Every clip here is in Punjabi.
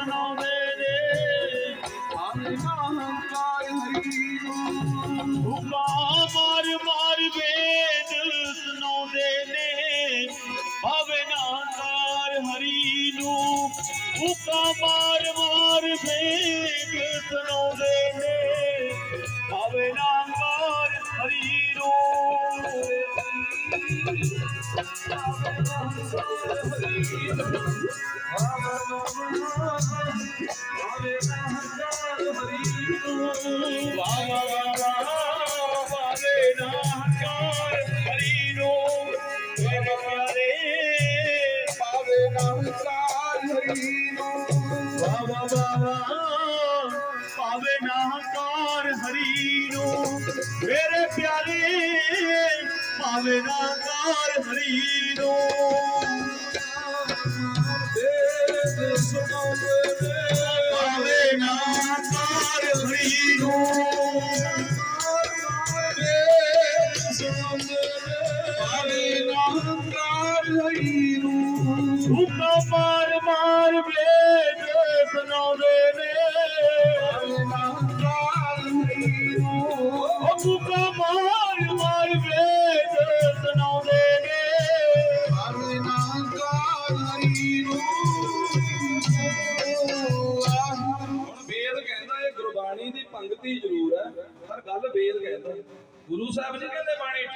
ਸੁਣਾਉਂਦੇ ਨੇ ਆਵੇ ਨਾ ਹੰਕਾਰ ਹਰੀ ਨੂੰ ਹੁਕਾ ਮਾਰ ਮਾਰ ਵੇਦ ਸੁਣਾਉਂਦੇ ਨੇ ਭਾਵੇ ਨਾਕਾਰ ਹਰੀ ਨੂੰ ਹੁਕਾ ਮਾਰ ਮਾਰ ਵੇਦ ਸੁਣਾਉਂਦੇ ਆਵੇ ਨਾ ਹੰਕਾਰ ਹਰੀ ਨੂੰ ਵਾ ਵਾ ਵਾ ਵਾ ਭਾਵੇ ਨਾਕਾਰ ਹਰੀ ਨੂੰ ਮੇਰੇ ਪਿਆਰੇ ਆਵੇ ਨਾ ਹੰਕਾਰ ਹਰੀ ਨੂੰ ਵਾ ਵਾ ਵਾ ਵਾ ਭਾਵੇ ਨਾਕਾਰ ਹਰੀ ਨੂੰ ਮੇਰੇ ਪਿਆਰੇ ਭਾਵੇ ਨਾਕਾਰ ਹਰੀ ਨੂੰ ਦੇਵ ਸੁਣਾਉਂਦੇ ਨੇ। ਭਾਵੇ ਨਾਕਾਰ ਹਰੀ ਨੂੰ। ਹੁਣ ਵੇਦ ਕਹਿੰਦਾ ਇਹ ਗੁਰਬਾਣੀ ਦੀ ਪੰਕਤੀ ਜ਼ਰੂਰ ਹੈ, ਪਰ ਗੱਲ ਵੇਦ ਕਹਿੰਦਾ ਗੁਰੂ ਸਾਹਿਬ ਜੀ ਕਹਿੰਦੇ ਬਾਣੀ 'ਚ,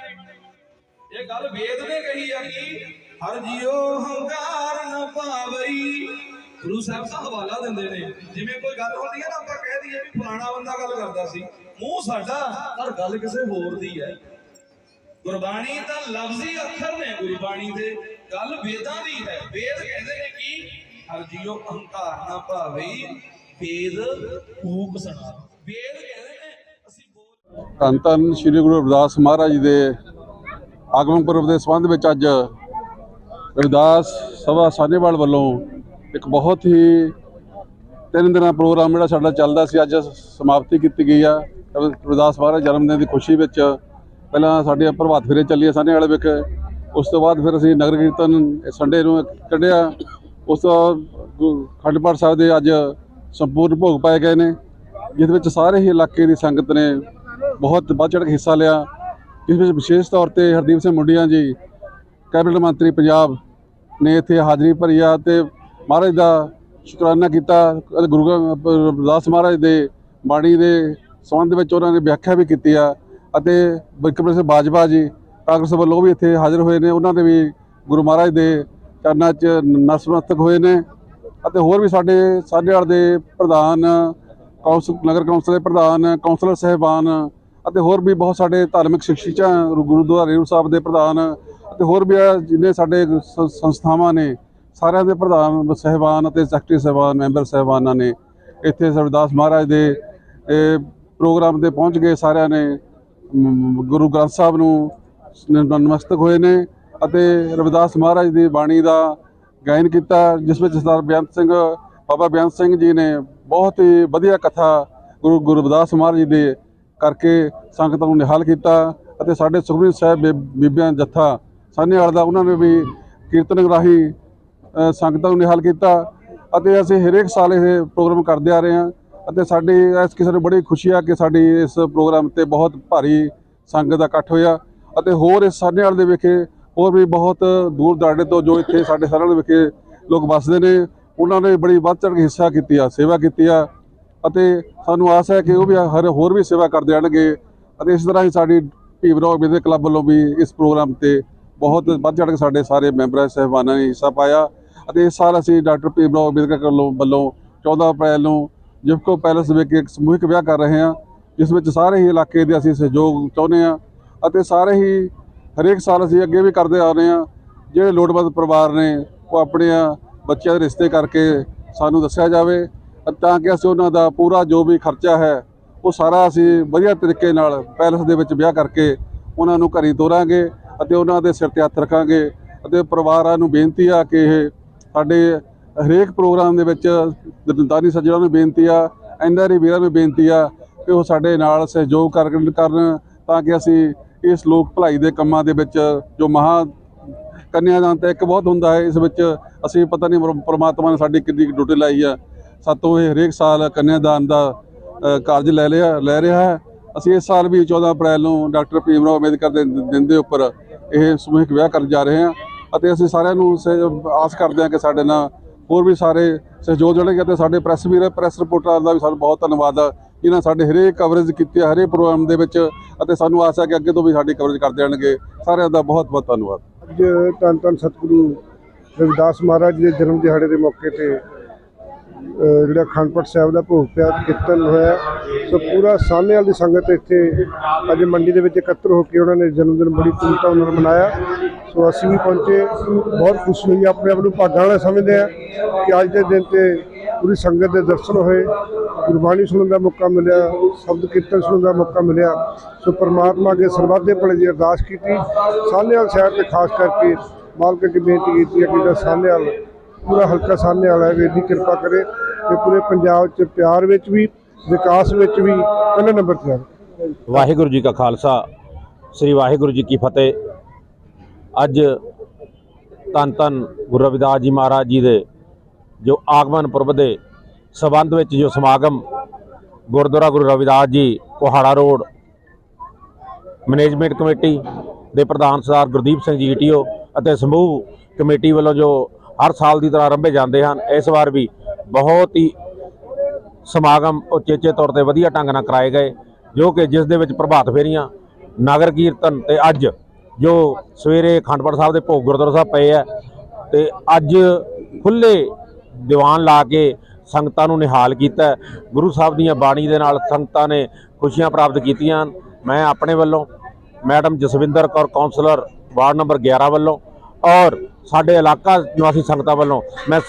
ਇਹ ਗੱਲ ਵੇਦ ਨੇ ਕਹੀ ਆ ਕਿ ਹਰ ਜੀਓ ਹੰਕਾਰ ਨ ਪਾਵਈ। ਗੁਰੂ ਸਾਹਿਬ ਦਾ ਹਵਾਲਾ ਦਿੰਦੇ ਨੇ। ਜਿਵੇਂ ਕੋਈ ਗੱਲ ਹੁੰਦੀ ਹੈ ਨਾ, ਆਪਾਂ ਕਹਿ ਦਈਏ ਵੀ ਫਲਾਣਾ ਬੰਦਾ ਗੱਲ ਕਰਦਾ ਸੀ। ਮੂੰਹ ਸਾਡਾ, ਪਰ ਗੱਲ ਕਿਸੇ ਹੋਰ ਦੀ ਹੈ। ਗੁਰਬਾਣੀ ਤਾਂ ਲਫ਼ਜ਼ੀ ਅੱਖਰ ਨੇ ਗੁਰਬਾਣੀ ਦੇ। ਗੱਲ ਵੇਦਾਂ ਦੀ ਹੈ। ਵੇਦ ਕਹਿੰਦੇ ਨੇ ਕਿ ਹਰ ਜੀਓ ਅਹੰਕਾਰ ਨਾ ਭਾਵਈ ਵੇਦ ਕੂਕ ਸੁਣਾ। ਵੇਦ ਕਹਿੰਦੇ ਨੇ, ਅਸੀਂ ਬੋਲ ਧੰਨ ਧੰਨ ਸ੍ਰੀ ਗੁਰੂ ਰਵਿਦਾਸ ਮਹਾਰਾਜ ਜੀ ਦੇ ਆਗਮਨ ਪੁਰਬ ਦੇ ਸੰਬੰਧ ਵਿੱਚ ਅੱਜ ਰਵਿਦਾਸ ਸਭਾ ਸਾਨੇਵਾਲ ਵੱਲੋਂ ਇੱਕ ਬਹੁਤ ਹੀ ਤਿੰਨ ਦਿਨਾਂ ਪ੍ਰੋਗਰਾਮ ਜਿਹੜਾ ਸਾਡਾ ਚੱਲਦਾ ਸੀ, ਅੱਜ ਸਮਾਪਤੀ ਕੀਤੀ ਗਈ ਆ। ਰਵਿਦਾਸ ਮਹਾਰਾਜ ਜਨਮ ਦਿਨ ਦੀ ਖੁਸ਼ੀ ਵਿੱਚ ਪਹਿਲਾਂ ਸਾਡੇ ਪ੍ਰਭਾਤ ਫੇਰੇ ਚੱਲੀ ਆ ਸਾਨੇਵਾਲ ਵਿਖੇ। ਉਸ ਤੋਂ ਬਾਅਦ ਫਿਰ ਅਸੀਂ ਨਗਰ ਕੀਰਤਨ ਸੰਡੇ ਨੂੰ ਕੱਢਿਆ। ਉਸ ਤੋਂ ਗੁ- ਅਖੰਡ ਪਾਠ ਸਾਹਿਬ ਦੇ ਅੱਜ ਸੰਪੂਰਨ ਭੋਗ ਪਾਏ ਗਏ ਨੇ। ਜਿਸ ਵਿੱਚ ਸਾਰੇ ਹੀ ਇਲਾਕੇ ਦੀ ਸੰਗਤ ਨੇ ਬਹੁਤ ਵੱਧ ਚੜ੍ਹ ਕੇ ਹਿੱਸਾ ਲਿਆ। ਇਸ ਵਿੱਚ ਵਿਸ਼ੇਸ਼ ਤੌਰ ਤੇ ਹਰਦੀਪ ਸਿੰਘ ਮੁੰਡੀਆਂ ਜੀ, ਕੈਬਨਿਟ ਮੰਤਰੀ ਪੰਜਾਬ ਨੇ ਇੱਥੇ ਹਾਜ਼ਰੀ ਭਰੀ ਆ ਤੇ ਮਹਾਰਾਜ ਦਾ ਸ਼ੁਕਰਾਨਾ ਕੀਤਾ। ਅਤੇ ਗੁਰੂ ਗ੍ਰੰਥ ਰਵਿਦਾਸ ਮਹਾਰਾਜ ਦੇ ਬਾਣੀ ਦੇ ਸੰਬੰਧ ਵਿੱਚ ਉਹਨਾਂ ਨੇ ਵਿਆਖਿਆ ਵੀ ਕੀਤੀ ਆ। ਅਤੇ ਬਿਕਰਮ ਸਿੰਘ ਬਾਜਵਾ ਜੀ, ਕਾਂਗਰਸ ਵੱਲੋਂ ਵੀ ਇੱਥੇ ਹਾਜ਼ਰ ਹੋਏ ਨੇ, ਉਹਨਾਂ ਦੇ ਵੀ ਗੁਰੂ ਮਹਾਰਾਜ ਦੇ ਚਰਨਾਂ 'ਚ ਨਤਮਸਤਕ ਹੋਏ ਨੇ। ਅਤੇ ਹੋਰ ਵੀ ਸਾਡੇ ਸਾਢੇਵਾਲ ਦੇ ਪ੍ਰਧਾਨ ਕੌਂਸਲ ਨਗਰ ਕੌਂਸਲ ਦੇ ਪ੍ਰਧਾਨ, ਕੌਂਸਲਰ ਸਹਿਬਾਨ ਅਤੇ ਹੋਰ ਵੀ ਬਹੁਤ ਸਾਡੇ ਧਾਰਮਿਕ ਸ਼ਖਸੀਅਤਾਂ ਗੁਰਦੁਆਰਾ ਰੇਰੂ ਸਾਹਿਬ ਦੇ ਪ੍ਰਧਾਨ ਅਤੇ ਹੋਰ ਵੀ ਜਿੰਨੇ ਸਾਡੇ ਸੰਸਥਾਵਾਂ ਨੇ, ਸਾਰਿਆਂ ਦੇ ਪ੍ਰਧਾਨ ਸਹਿਬਾਨ ਅਤੇ ਸੈਕਟਰੀ ਸਹਿਬਾਨ, ਮੈਂਬਰ ਸਹਿਬਾਨਾਂ ਨੇ ਇੱਥੇ ਸਰਦਾਸ ਮਹਾਰਾਜ ਦੇ ਪ੍ਰੋਗਰਾਮ ਤੇ ਪਹੁੰਚ ਗਏ ਸਾਰਿਆਂ ਨੇ। ਗੁਰੂ ਗ੍ਰੰਥ ਸਾਹਿਬ ਨੂੰ ਨ- ਨਮਸਤਕ ਹੋਏ ਨੇ ਅਤੇ ਰਵਿਦਾਸ ਮਹਾਰਾਜ ਦੀ ਬਾਣੀ ਦਾ ਗਾਇਨ ਕੀਤਾ, ਜਿਸ ਵਿੱਚ ਸਰਦਾਰ ਬੇਅੰਤ ਸਿੰਘ, ਬਾਬਾ ਬੇਅੰਤ ਸਿੰਘ ਜੀ ਨੇ ਬਹੁਤ ਹੀ ਵਧੀਆ ਕਥਾ ਗੁਰੂ ਗੁਰੂ ਰਵਿਦਾਸ ਮਹਾਰਾਜ ਜੀ ਦੇ ਕਰਕੇ ਸੰਗਤਾਂ ਨੂੰ ਨਿਹਾਲ ਕੀਤਾ ਅਤੇ ਸਾਡੇ ਸੁਖਮਨੀ ਸਾਹਿਬ ਬੀ- ਬੀਬੀਆਂ ਜੱਥਾ ਸਾਹਨੇਵਾਲ ਦਾ ਉਹਨਾਂ ਨੇ ਵੀ ਕੀਰਤਨ ਰਾਹੀਂ ਸੰਗਤਾਂ ਨੂੰ ਨਿਹਾਲ ਕੀਤਾ ਅਤੇ ਅਸੀਂ ਹਰੇਕ ਸਾਲ ਇਹ ਪ੍ਰੋਗਰਾਮ ਕਰਦੇ ਆ ਰਹੇ ਹਾਂ। ਅਤੇ ਸਾਡੀ ਇਸ ਕਿਸੇ ਨੂੰ ਬੜੀ ਖੁਸ਼ੀ ਆ ਕਿ ਸਾਡੀ ਇਸ ਪ੍ਰੋਗਰਾਮ ਤੇ ਬਹੁਤ ਭਾਰੀ ਸੰਗਤ ਦਾ ਇਕੱਠ ਹੋਇਆ ਅਤੇ ਹੋਰ ਇਸ ਸਾਨੇਵਾਲ ਦੇ ਵਿਖੇ ਹੋਰ ਵੀ ਬਹੁਤ ਦੂਰ ਦਰਾਡੇ ਤੋਂ ਜੋ ਇੱਥੇ ਸਾਡੇ ਸਾਹਨੇਵਾਲ ਵਿਖੇ ਲੋਕ ਵੱਸਦੇ ਨੇ, ਉਹਨਾਂ ਨੇ ਬੜੀ ਵੱਧ ਚੜ੍ਹ ਕੇ ਹਿੱਸਾ ਕੀਤੀ ਆ, ਸੇਵਾ ਕੀਤੀ ਆ ਅਤੇ ਸਾਨੂੰ ਆਸ ਹੈ ਕਿ ਉਹ ਵੀ ਹਰ ਹੋਰ ਵੀ ਸੇਵਾ ਕਰਦੇ ਰਹਿਣਗੇ ਅਤੇ ਇਸ ਤਰ੍ਹਾਂ ਹੀ ਸਾਡੀ ਭੀਮਰਾਓ ਬਿਜ਼ਨਸ ਕਲੱਬ ਵੱਲੋਂ ਵੀ ਇਸ ਪ੍ਰੋਗਰਾਮ ਤੇ ਬਹੁਤ ਵੱਧ ਚੜ੍ਹ ਕੇ ਸਾਡੇ ਸਾਰੇ ਮੈਂਬਰਾਂ, ਸਹਿਬਾਨਾਂ ਨੇ ਹਿੱਸਾ ਪਾਇਆ ਅਤੇ ਇਸ ਸਾਲ ਅਸੀਂ ਡਾਕਟਰ ਭੀਮਰਾਓ ਬਿਜ਼ਨਸ ਵੱਲੋਂ ਵੱਲੋਂ 14 ਅਪ੍ਰੈਲ ਨੂੰ ਜਿਫਕੋ ਪੈਲਸ ਵਿੱਚ ਇੱਕ ਸਮੂਹਿਕ ਵਿਆਹ ਕਰ ਰਹੇ ਹਾਂ, ਜਿਸ ਵਿੱਚ ਸਾਰੇ ਹੀ ਇਲਾਕੇ ਦੇ ਅਸੀਂ ਸਹਿਯੋਗ ਚਾਹੁੰਦੇ ਹਾਂ ਅਤੇ ਸਾਰੇ ਹੀ ਹਰੇਕ ਸਾਲ ਅਸੀਂ ਅੱਗੇ ਵੀ ਕਰਦੇ ਆ ਰਹੇ ਹਾਂ। ਜਿਹੜੇ ਲੋੜਵੰਦ ਪਰਿਵਾਰ ਨੇ, ਉਹ ਆਪਣੇ ਬੱਚਿਆਂ ਦੇ ਰਿਸ਼ਤੇ ਕਰਕੇ ਸਾਨੂੰ ਦੱਸਿਆ ਜਾਵੇ ਤਾਂ ਕਿ ਅਸੀਂ ਉਹਨਾਂ ਦਾ ਪੂਰਾ ਜੋ ਵੀ ਖਰਚਾ ਹੈ, ਉਹ ਸਾਰਾ ਅਸੀਂ ਵਧੀਆ ਤਰੀਕੇ ਨਾਲ ਪੈਲਸ ਦੇ ਵਿੱਚ ਵਿਆਹ ਕਰਕੇ ਉਹਨਾਂ ਨੂੰ ਘਰੀ ਤੋਰਾਂਗੇ ਅਤੇ ਉਹਨਾਂ ਦੇ ਸਿਰ ਤੇ ਹੱਥ ਰੱਖਾਂਗੇ ਅਤੇ ਪਰਿਵਾਰਾਂ ਨੂੰ ਬੇਨਤੀ ਆ ਕਿ ਇਹ ਸਾਡੇ ਹਰੇਕ ਪ੍ਰੋਗਰਾਮ ਦੇ ਵਿੱਚ ਦਾਨੀ ਸੱਜਣਾਂ ਨੂੰ ਬੇਨਤੀ ਆ ਐਨਆਰਈ ਵੀਰਾਂ ਨੂੰ ਬੇਨਤੀ ਆ ਕਿ ਉਹ ਸਾਡੇ ਨਾਲ ਸਹਿਯੋਗ ਕਰਨ ਕਰਨ ਤਾਂ ਕਿ ਅਸੀਂ ਇਸ ਲੋਕ ਭਲਾਈ ਦੇ ਕੰਮਾਂ ਦੇ ਵਿੱਚ ਜੋ ਮਹਾ ਕੰਨਿਆਦਾਨ ਤਾਂ ਇੱਕ ਬਹੁਤ ਹੁੰਦਾ ਹੈ, ਇਸ ਵਿੱਚ ਅਸੀਂ ਪਤਾ ਨਹੀਂ ਪਰਮ- ਪ੍ਰਮਾਤਮਾ ਨੇ ਸਾਡੀ ਕਿੰਨੀ ਡਿਊਟੀ ਲਾਈ ਆ। ਸਾਤੋਂ ਇਹ ਹਰੇਕ ਸਾਲ ਕੰਨਿਆਦਾਨ ਦਾ ਕਾਰਜ ਲੈ ਲਿਆ, ਲੈ ਰਿਹਾ ਹੈ। ਅਸੀਂ ਇਸ ਸਾਲ ਵੀ 14 ਅਪ੍ਰੈਲ ਨੂੰ ਡਾਕਟਰ ਭੀਮ ਰਾਓ ਅੰਬੇਦਕਰ ਦੇ ਦਿਨ ਦੇ ਉੱਪਰ ਇਹ ਸਮੂਹਿਕ ਵਿਆਹ ਕਰਨ ਜਾ ਰਹੇ ਹਾਂ ਅਤੇ ਅਸੀਂ ਸਾਰਿਆਂ ਨੂੰ ਸ- ਆਸ ਕਰਦੇ ਹਾਂ ਕਿ ਸਾਡੇ ਨਾਲ ਹੋਰ ਵੀ ਸਾਰੇ ਸਹਿਯੋਗ ਜੁੜਨਗੇ ਅਤੇ ਸਾਡੇ ਪ੍ਰੈਸ ਵੀਰ ਪ੍ਰੈਸ ਰਿਪੋਰਟਰਾਂ ਦਾ ਵੀ ਸਾਨੂੰ ਬਹੁਤ ਧੰਨਵਾਦ ਆ। ਇਹਨਾਂ ਸਾਡੇ ਹਰੇਕ ਕਵਰੇਜ ਕੀਤੀ ਆ, ਹਰੇਕ ਪ੍ਰੋਗਰਾਮ ਦੇ ਵਿੱਚ ਅਤੇ ਸਾਨੂੰ ਆਸ ਹੈ ਕਿ ਅੱਗੇ ਤੋਂ ਵੀ ਸਾਡੀ ਕਵਰੇਜ ਕਰਦੇ ਰਹਿਣਗੇ। ਸਾਰਿਆਂ ਦਾ ਬਹੁਤ ਬਹੁਤ ਧੰਨਵਾਦ। ਅੱਜ ਧੰਨ ਧੰਨ ਸਤਿਗੁਰੂ ਰਵਿਦਾਸ ਮਹਾਰਾਜ ਦੇ ਜਨਮ ਦਿਹਾੜੇ ਦੇ ਮੌਕੇ ਤੇ ਜਿਹੜਾ ਅਖੰਡਪੁਰ ਸਾਹਿਬ ਦਾ ਭੋਗ ਪਿਆ, ਕੀਰਤਨ ਹੋਇਆ। ਸੋ ਪੂਰਾ ਸਾਹਨੇਵਾਲ ਦੀ ਸੰਗਤ ਇੱਥੇ ਅੱਜ ਮੰਡੀ ਦੇ ਵਿੱਚ ਇਕੱਤਰ ਹੋ ਕੇ ਉਹਨਾਂ ਨੇ ਜਨਮ ਦਿਨ ਬੜੀ ਧੂਮਧਾਮ ਨਾਲ ਮਨਾਇਆ। ਸੋ ਅਸੀਂ ਵੀ ਪਹੁੰਚੇ। ਬਹੁਤ ਖੁਸ਼ੀ ਹੋਈ। ਆਪਣੇ ਆਪ ਨੂੰ ਭਾਗਾਂ ਵਾਲਾ ਸਮਝਦੇ ਆ ਕਿ ਅੱਜ ਦੇ ਦਿਨ ਤੇ ਪੂਰੀ ਸੰਗਤ ਦੇ ਦਰਸ਼ਨ ਹੋਏ। ਗੁਰਬਾਣੀ ਸੁਣਨ ਦਾ ਮੌਕਾ ਮਿਲਿਆ, ਸ਼ਬਦ ਕੀਰਤਨ ਸੁਣਨ ਦਾ ਮੌਕਾ ਮਿਲਿਆ। ਸੋ ਪ੍ਰਮਾਤਮਾ ਅੱਗੇ ਸਰਬੱਤ ਭਲੇ ਦੀ ਅਰਦਾਸ ਕੀਤੀ। ਸਾਹਨੇਵਾਲ ਸ਼ਹਿਰ ਤੇ ਖਾਸ ਕਰਕੇ ਮਾਲਕ ਅੱਗੇ ਬੇਨਤੀ ਕੀਤੀ ਹੈ ਕਿ ਜਿਹੜਾ ਸਾਹਨੇਵਾਲ ਪੂਰਾ ਹਲਕਾ ਸਾਹਮਣੇ ਵਾਲਾ ਹੈ, ਵੀ ਕਿਰਪਾ ਕਰੇ ਤੇ ਪੂਰੇ ਪੰਜਾਬ 'ਚ ਪਿਆਰ ਵਿੱਚ ਵੀ, ਵਿਕਾਸ ਵਿੱਚ ਵੀ ਪਹਿਲੇ ਨੰਬਰ ਤੇ ਆਵੇ। ਵਾਹਿਗੁਰੂ ਜੀ ਕਾ ਖਾਲਸਾ, ਸ੍ਰੀ ਵਾਹਿਗੁਰੂ ਜੀ ਕੀ ਫਤਿਹ। ਅੱਜ ਧੰਨ ਧੰਨ ਗੁਰੂ ਰਵਿਦਾਸ ਜੀ ਮਹਾਰਾਜ ਜੀ ਦੇ ਜੋ ਆਗਮਨ ਪੁਰਬ ਦੇ ਸਬੰਧ ਵਿੱਚ ਜੋ ਸਮਾਗਮ Gurdwara Guru Ravidas ji ਕੋਹਾੜਾ road management committee ਦੇ ਪ੍ਰਧਾਨ ਸਰਦਾਰ ਗੁਰਦੀਪ ਸਿੰਘ ਜੀ ਈਟੀਓ ਅਤੇ ਸਮੂਹ ਕਮੇਟੀ ਵੱਲੋਂ ਜੋ ਹਰ ਸਾਲ ਦੀ ਤਰ੍ਹਾਂ ਰੰਭੇ ਜਾਂਦੇ ਹਨ ਇਸ ਵਾਰ ਵੀ ਬਹੁਤ ਹੀ ਸਮਾਗਮ ਉਚੇਚੇ ਤੌਰ ਤੇ ਵਧੀਆ ਢੰਗ ਨਾਲ ਕਰਾਏ ਗਏ, ਜੋ ਕਿ ਜਿਸ ਦੇ ਵਿੱਚ ਪ੍ਰਭਾਤ ਫੇਰੀਆਂ, ਨਗਰ ਕੀਰਤਨ ਤੇ ਅੱਜ ਜੋ ਸਵੇਰੇ ਖੰਡਪੜ ਸਾਹਿਬ ਦੇ ਭੋਗ ਗੁਰਦੁਆਰਾ ਸਾਹਿਬ ਪਏ ਆ ਤੇ ਅੱਜ ਖੁੱਲੇ ਦੀਵਾਨ ਲਾ ਕੇ ਸੰਗਤਾਂ ਨੂੰ ਨਿਹਾਲ ਕੀਤਾ ਗੁਰੂ ਸਾਹਿਬ ਦੀਆਂ ਬਾਣੀ ਦੇ ਨਾਲ ਸੰਗਤਾਂ ਨੇ ਖੁਸ਼ੀਆਂ ਪ੍ਰਾਪਤ ਕੀਤੀਆਂ ਹਨ। ਮੈਂ ਆਪਣੇ ਵੱਲੋਂ madam Jaswinder Kaur councillor ward number 11 ਵੱਲੋਂ ਔਰ ਸਾਡੇ ਇਲਾਕਾ ਨਿਵਾਸੀ ਸੰਗਤਾਂ ਵੱਲੋਂ ਮੈਂ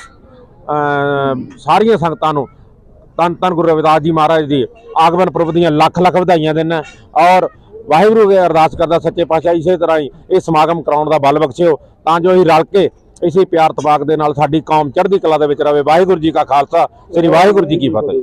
ਸਾਰੀਆਂ ਸੰਗਤਾਂ ਨੂੰ ਧੰਨ ਧੰਨ ਗੁਰੂ ਰਵਿਦਾਸ ਜੀ ਮਹਾਰਾਜ ਦੀ ਆਗਮਨ ਪੁਰਬ ਦੀਆਂ ਲੱਖ ਲੱਖ ਵਧਾਈਆਂ ਦਿੰਦਾ ਔਰ ਵਾਹਿਗੁਰੂ ਅਗੇ ਅਰਦਾਸ ਕਰਦਾ ਸੱਚੇ ਪਾਤਸ਼ਾਹ ਇਸੇ ਤਰ੍ਹਾਂ ਹੀ ਇਹ ਸਮਾਗਮ ਕਰਾਉਣ ਦਾ ਬਲ ਬਖਸ਼ਿਓ, ਤਾਂ ਜੋ ਅਸੀਂ ਰਲ ਕੇ ਇਸੇ ਪਿਆਰ ਤਬਾਕ ਦੇ ਨਾਲ ਸਾਡੀ ਕੌਮ ਚੜ੍ਹਦੀ ਕਲਾ ਦੇ ਵਿੱਚ ਰਵੇ। ਵਾਹਿਗੁਰੂ ਜੀ ਕਾ ਖਾਲਸਾ, ਸ੍ਰੀ ਵਾਹਿਗੁਰੂ ਜੀ ਕੀ ਫਤਿਹ।